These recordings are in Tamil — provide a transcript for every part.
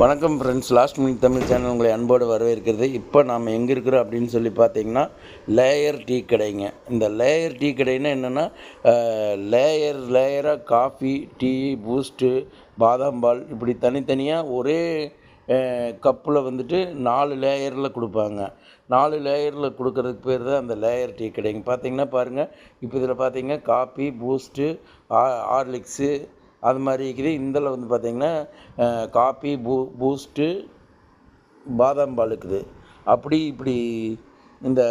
வணக்கம் friends last minute Tamil channel உங்களை அன்போடு வரவேற்கிறது. இப்போ நாம் எங்கே இருக்கிறோம் அப்படின்னு சொல்லி பார்த்தீங்கன்னா லேயர் டீ கடைங்க. இந்த லேயர் டீ கடைன்னா என்னென்னா லேயர் லேயராக காஃபி டீ பூஸ்ட்டு பாதாம் பால் இப்படி தனித்தனியாக ஒரே கப்பில் வந்துட்டு நாலு லேயரில் கொடுப்பாங்க. நாலு லேயரில் கொடுக்கறதுக்கு பேர் தான் அந்த லேயர் டீ கடைங்க. பார்த்தீங்கன்னா பாருங்கள் இப்போ இதில் பார்த்தீங்கன்னா காபி பூஸ்ட்டு ஹார்லிக்ஸு அது மாதிரி இருக்குது. இதில் வந்து பார்த்திங்கன்னா காப்பி பூ பூஸ்ட்டு பாதாம் பால் இருக்குது. அப்படி இப்படி இந்த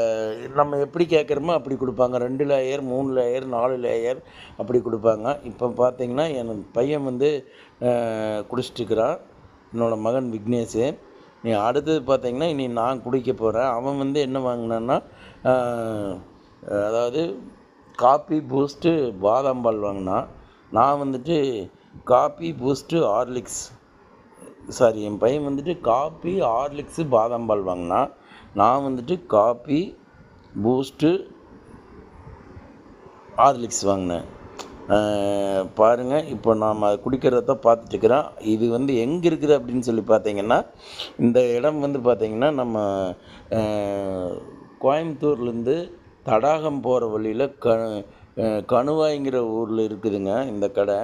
நம்ம எப்படி கேட்குறோமோ அப்படி கொடுப்பாங்க. ரெண்டு லேயர் மூணு லேயர் நாலு லேயர் அப்படி கொடுப்பாங்க. இப்போ பார்த்தீங்கன்னா என் பையன் வந்து குடிச்சிட்ருக்கிறான் என்னோடய மகன் விக்னேஷ். நீ அடுத்தது பார்த்தீங்கன்னா இனி நான் குடிக்க போகிறேன் அவன் வந்து என்ன வாங்கினான்னா அதாவது காப்பி பூஸ்ட்டு பாதாம் பால் வாங்கினான். நான் வந்துட்டு காப்பி பூஸ்ட்டு ஹார்லிக்ஸ். சாரி என் பையன் வந்துட்டு காப்பி ஹார்லிக்ஸு பாதாம் பால் வாங்கினான் நான் வந்துட்டு காப்பி பூஸ்ட்டு ஹார்லிக்ஸ் வாங்கினேன். பாருங்கள் இப்போ நாம் அதை குடிக்கிறத பார்த்துட்டுருக்குறோம். இது வந்து எங்கே இருக்குது அப்படின்னு சொல்லி பார்த்தீங்கன்னா இந்த இடம் வந்து பார்த்திங்கன்னா நம்ம கோயம்புத்தூர்லேருந்து தடாகம் போகிற வழியில் க கணுவாய்ங்கிற ஊரில் இருக்குதுங்க இந்த கடை.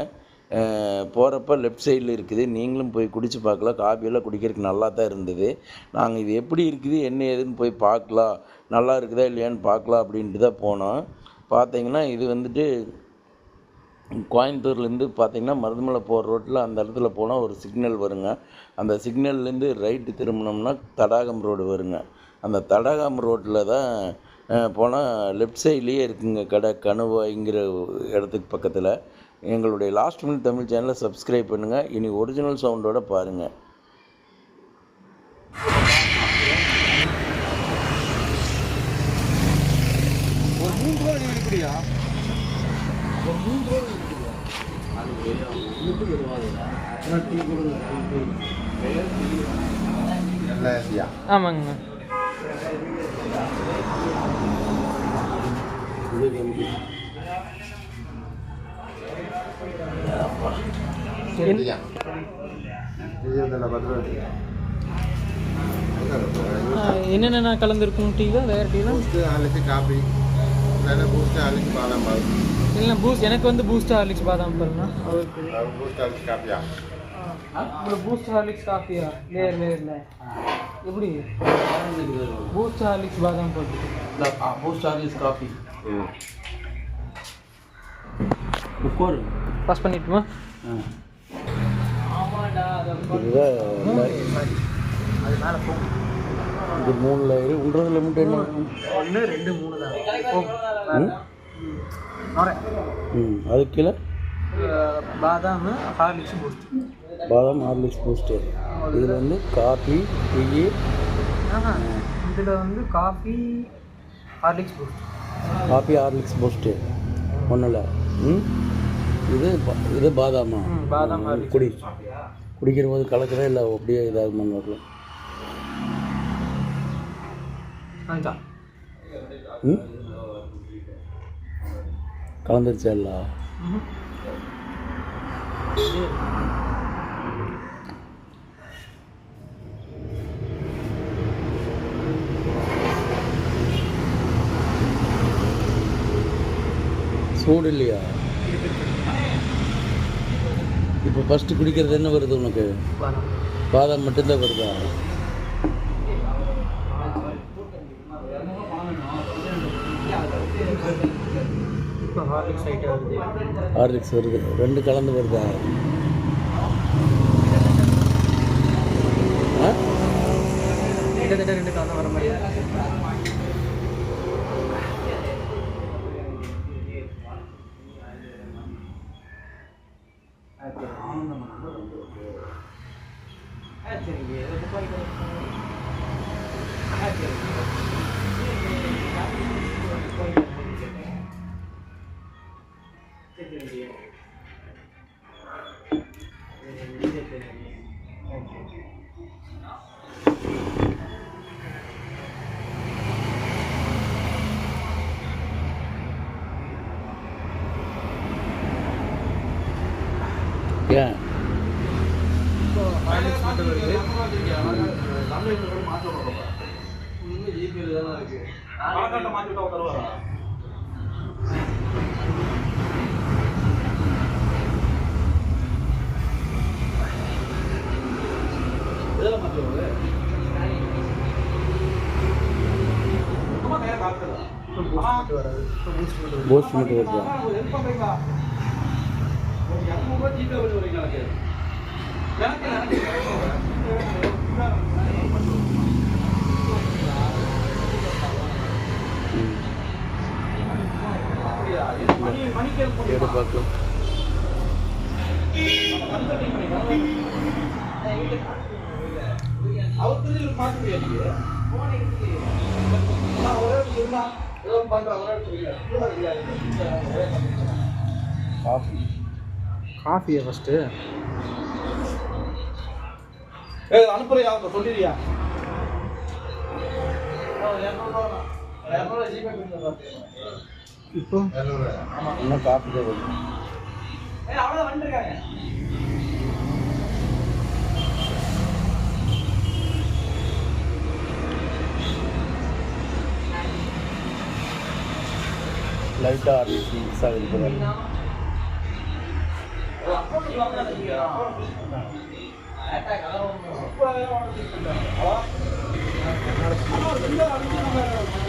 போகிறப்ப லெஃப்ட் சைடில் இருக்குது. நீங்களும் போய் குடித்து பார்க்கலாம். காபியெல்லாம் குடிக்கிறதுக்கு நல்லா தான் இருந்தது. நாங்கள் இது எப்படி இருக்குது என்ன ஏதுன்னு போய் பார்க்கலாம். நல்லா இருக்குதா இல்லையான்னு பார்க்கலாம் அப்படின்ட்டு தான் போனோம். பார்த்தீங்கன்னா இது வந்துட்டு கோயம்புத்தூர்லேருந்து பார்த்தீங்கன்னா மருதமலை போகிற ரோட்டில் அந்த இடத்துல போனால் ஒரு சிக்னல் வருங்க. அந்த சிக்னல்லேருந்து ரைட்டு திரும்பினோம்னா தடாகம் ரோடு வருங்க. அந்த தடாகம் ரோட்டில் தான் போனால் லெஃப்ட் சைட்லேயே இருக்குங்க கடை கணுவாய்ங்கிற இடத்துக்கு பக்கத்தில். எங்களுடைய லாஸ்ட் மினிட் தமிழ் சேனலை சப்ஸ்கிரைப் பண்ணுங்கள் இனி ஒரிஜினல் சவுண்டோட பாருங்கள் ஆமாங்க. என்னென்ன கலந்துருக்கும்? டீல வேற டீல ஹார்லிக்ஸ் காபி இல்லைன்னா பூஸ்ட் ஹார்லிக்ஸ் பாதாம் பால். இல்லை பூஸ்ட் எனக்கு வந்து பூஸ்ட் ஹார்லிக்ஸ் பாதாம் பால்னா பூஸ்ட் ஹார்லிக்ஸ் இப்போ பூஸ்ட் ஹார்லிக்ஸ் காஃபியா லேயர் லேயர்ல எப்படி? பூஸ்ட் ஹார்லிக்ஸ் பாதாம் பால் பூஸ்ட் ஹார்லிக்ஸ் காஃபி உட்காரு. பாஸ் பண்ணிட்டுமா? இதுதான் அது மேலே போகும் இது மூணு லேயரு ஒன்றரை லிமிட் என்ன? ஒன்று ரெண்டு மூணு தான். ம். ம். அதுக்கு கீழே? பாதாம் ஹார்லிக்ஸ் பூஸ்ட் பாதாம் ஹார்லிக்ஸ் பூஸ்ட்டு இதில் வந்து காஃபி டீ. இதில் வந்து coffee Horlicks Boost. Coffee Horlicks Boost ஒன்றில் ம்? இது இது பாதாமா? பாதாம் குடி. குடிக்கிற போது கலக்கிறா இல்லை அப்படியே வரல அதுதான். ம்? கலந்துருச்சா இல்லை? சூடு இல்லையா இப்போ ஃபஸ்ட்டு குடிக்கிறது என்ன வருது உனக்கு? பாதாம் மட்டும்தான் வருதா? ஹார்லிக்ஸ் வருது. ரெண்டு கலந்து வருதா? ஆ? கிட்டத்தட்ட ரெண்டு கலந்து வர மாதிரி ஏன் இப்போ இப்போ பூஸ்ட் மட்டும் வராது இப்போ பூஸ்ட் மட்டும் வரும் பூஸ்ட் மட்டும் எடு பார்க்கலாம் காஃபி. காஃபியா ஃபஸ்ட்டு அனுப்புறியா சொல்லிடுறியா? இப்போ இரநூறு இன்னும் காஃபி தான் வருது லைட்டாக ஆரம்பிச்சு மிக்ஸ் ஆகுது போல.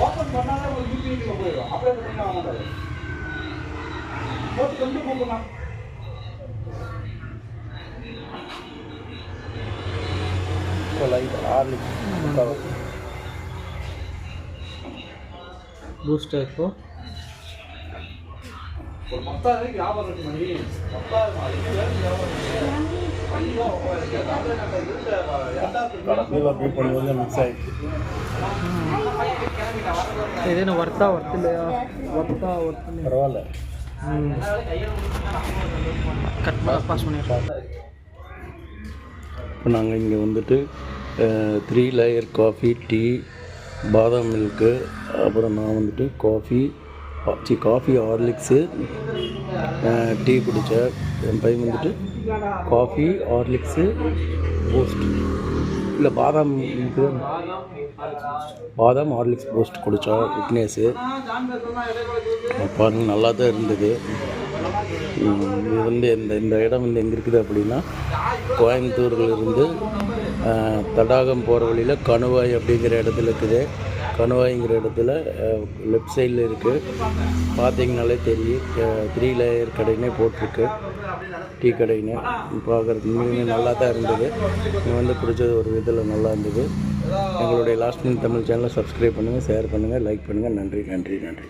ஓப்பன் பண்ணாலே உங்களுக்கு யூபிஐ போயிடும் அப்படியே பண்ணி வாங்க போட்டு கொண்டு போகலாம் இப்போ லைட் ஹார்லிக்ஸ் கவர் பூஸ்டா இப்போ ஒரு பத்தாயிரம் வியாபாரம் இருக்கு மணி பத்தாயிரம் ஐநூறு வியாபாரம் இருக்கு. கண்டிப்பா இருக்கு. அப்படியே நம்ம இருந்த இரண்டாயிரத்து கடைசியில் அப்படியே பண்ணி வந்து மிக்ஸ் ஆகிடுச்சு ஒர்த்தா ஒர்த்து இல்லையா ஒர்த்தா ஒர்த்து பரவாயில்ல கட் பாஸ் இப்போ நாங்கள் இங்கே வந்துட்டு த்ரீ லேயர் காஃபி டீ பாதாம் மில்க்கு அப்புறம் நான் வந்துட்டு காஃபி சி காஃபி ஹார்லிக்ஸு டீ குடித்தேன் என் பையன் வந்துட்டு காஃபி ஹார்லிக்ஸு பூஸ்ட் இல்லை பாதாம் இது பாதாம் ஹார்லிக்ஸ் போஸ்ட் குடித்தோம் விக்னேஷு பாருங்க நல்லா தான் இருந்தது இது வந்து இந்த இந்த இடம் வந்து எங்கே இருக்குது அப்படின்னா கோயம்புத்தூர்லேருந்து தடாகம் போகிற வழியில் கணுவாய் அப்படிங்கிற இடத்துல இருக்குது. கணுவாய்ங்கிற இடத்துல லெஃப்ட் சைடில் இருக்குது பார்த்தீங்கனாலே தெரியும் த்ரீ லேயர் கடைன்னே போட்டிருக்கு. டீ கடைன்னு பார்க்குறதுக்கு உண்மையுமே நல்லா தான் இருந்தது. இங்கே வந்து பிடிச்சது ஒரு விதத்தில் நல்லா இருந்தது. எங்களுடைய லாஸ்ட் மினிட் தமிழ் சேனலை சப்ஸ்கிரைப் பண்ணுங்கள் ஷேர் பண்ணுங்கள் லைக் பண்ணுங்கள் நன்றி நன்றி நன்றி.